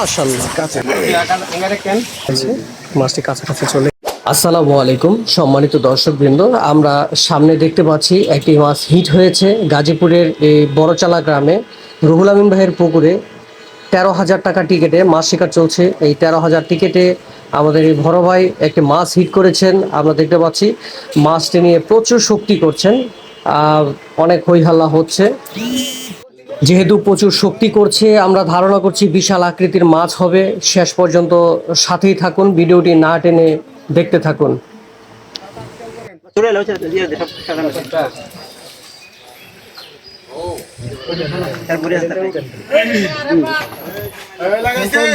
মাশাআল্লাহ। মাছটি কাছাকাছি চলে। আসসালামু আলাইকুম সম্মানিত দর্শকবৃন্দ। আমরা সামনে দেখতে পাচ্ছি একটি মাছ হিট হয়েছে গাজীপুরের এই বড়চালা গ্রামে। রুহুল আমিন ভাইয়ের পুকুরে তেরো হাজার টাকা টিকিটে মাছ শিকার চলছে। এই তেরো হাজার টিকিটে আমাদের এই বড় ভাই একটি মাছ হিট করেছেন। আমরা দেখতে পাচ্ছি মাছটি নিয়ে প্রচুর শক্তি করছেন। অনেক হইহাল্লা হচ্ছে। যেহেতু প্রচুর শক্তি করছে আমরা ধারণা করছি বিশাল আকৃতির মাছ হবে শেষ পর্যন্ত সাথেই থাকুন ভিডিওটি না টেনে দেখতে থাকুন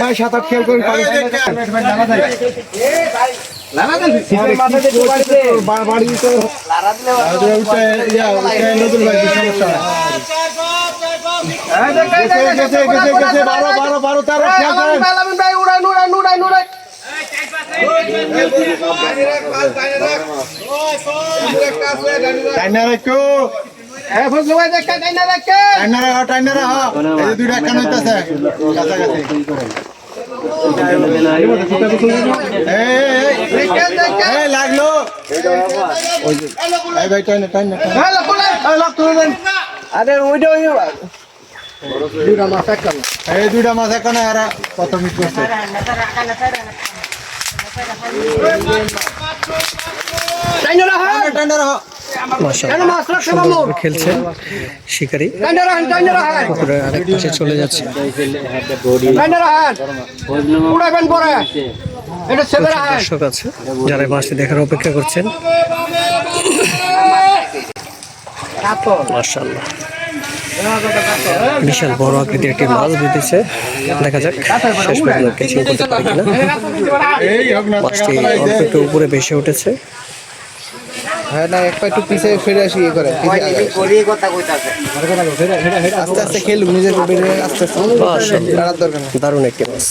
ভাই সাঁতার খেয়াল করে দুইটা কান হইতাছে কাছাকাছি এই, এই, ভাই টাইনা টাইনা এই দুইটা মাছ কত মিট করছে। শিকারি। পাশে চলে যাচ্ছে। দর্শক আছে যারা মাছটি দেখার অপেক্ষা করছেন। মাশাআল্লাহ। বিশাল বড় আকৃতির একটি মাছ বেঁধেছে। দেখা যাক শেষ পর্যন্ত ক্যাচিং করতে পারি কিনা। মাছটি অল্প একটু উপরে ভেসে উঠেছে। হ্যাঁ না একটা একটু পিছে ফিরে আসি ইয়ে করে আস্তে আস্তে খেলুক নিজের বেড়ে আস্তে আস্তে। দারুণ একটি মাছ।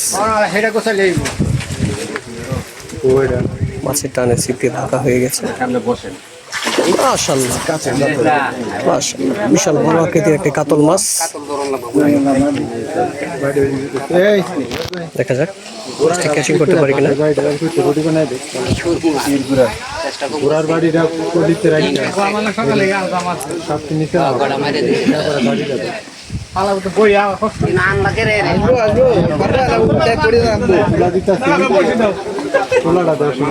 মাছের টানে সিপটি ঢাকা হয়ে গেছে। মাশাআল্লাহ। মাশাআল্লাহ বিশাল বড় আকৃতির একটি কাতল মাছ। দেখা যাক ক্যাচিং করতে পারি কিনা। ঘোড়ার বাড়িটা রাখি। তুলাটা দর্শন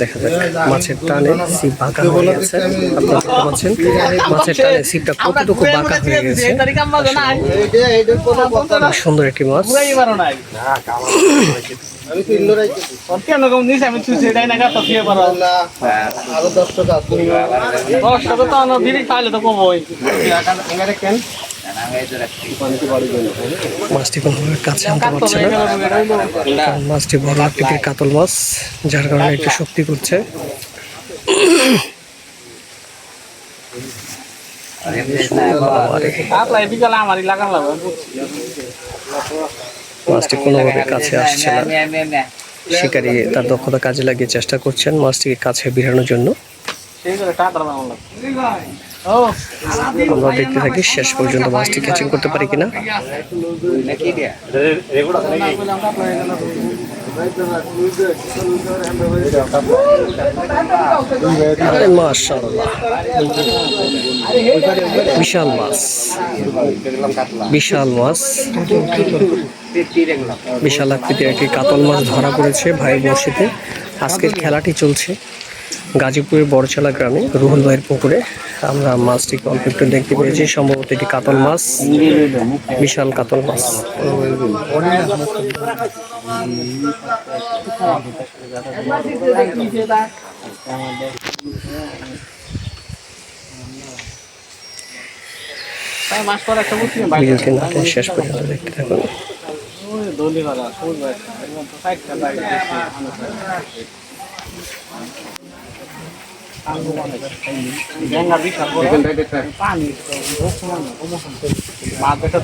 দেখা যাক মাছের টানে সিপ বাঁকা হয়ে গেছে। আপনারা দেখতে পাচ্ছেন মাছের টানে সিপটা কতটুকু বাঁকা হয়ে গেছে। সুন্দর একটি মাছ। আরও দশ টাকা মাছটি কোনোভাবে কাছে আনতে পারছে না। কারণ মাছটি বড় আকৃতির কাতল মাছ যার কারণে একটু শক্তি করছে। মাছটি কোনোভাবে কাছে আসছে না। শিকারী তার দক্ষতা কাজে লাগিয়ে চেষ্টা করছেন মাছটিকে কাছে বেরানোর জন্য। আমরা দেখতে থাকি, শেষ পর্যন্ত মাছটি ক্যাচিং করতে পারি কিনা। বিশাল মাছ। বিশাল মাছ। বিশাল আকৃতির একটি কাতল মাছ ধরা পড়েছে ভাই বর্ষিতে আজকের খেলাটি চলছে। গাজীপুরের বড়চালা গ্রামে রুহুল ভাইয়ের পুকুরে আমরা মাছটিকে অল্প একটু দেখতে পেয়েছি। সম্ভবত এটি কাতল মাছ, বিশাল কাতল মাছ। শেষ পর্যন্ত দেখতে থাকুন।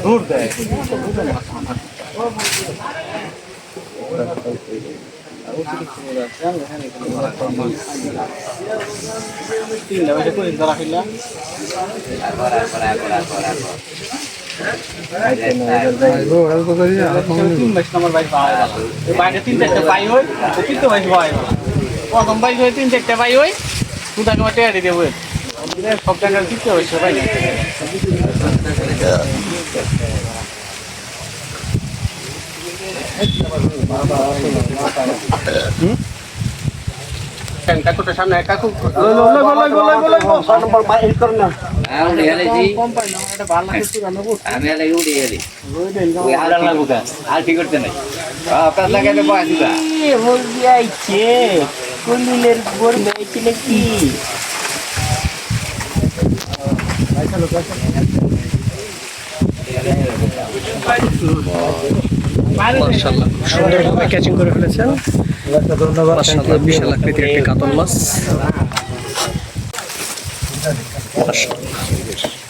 দূর দেয় প্রথম বাইক হয়ে তিন চারটা বাই হই দু টাকা মাঠে আড়ি দেবো। সব টাকা দিতে হয়েছে ভাই কাকুটা সামনে কাকু। আমি আলাই উড়ে গেলি ওই হালাল লাগু কা আর কি করতে নাই আপনার পাওয়া আইছে। কলিলের গোর মেয়েছিল কি? সুন্দরভাবে ক্যাচিং করে ফেলেছেন। বিশাল আকৃতির একটি কাতল মাছ। মাশাআল্লাহ।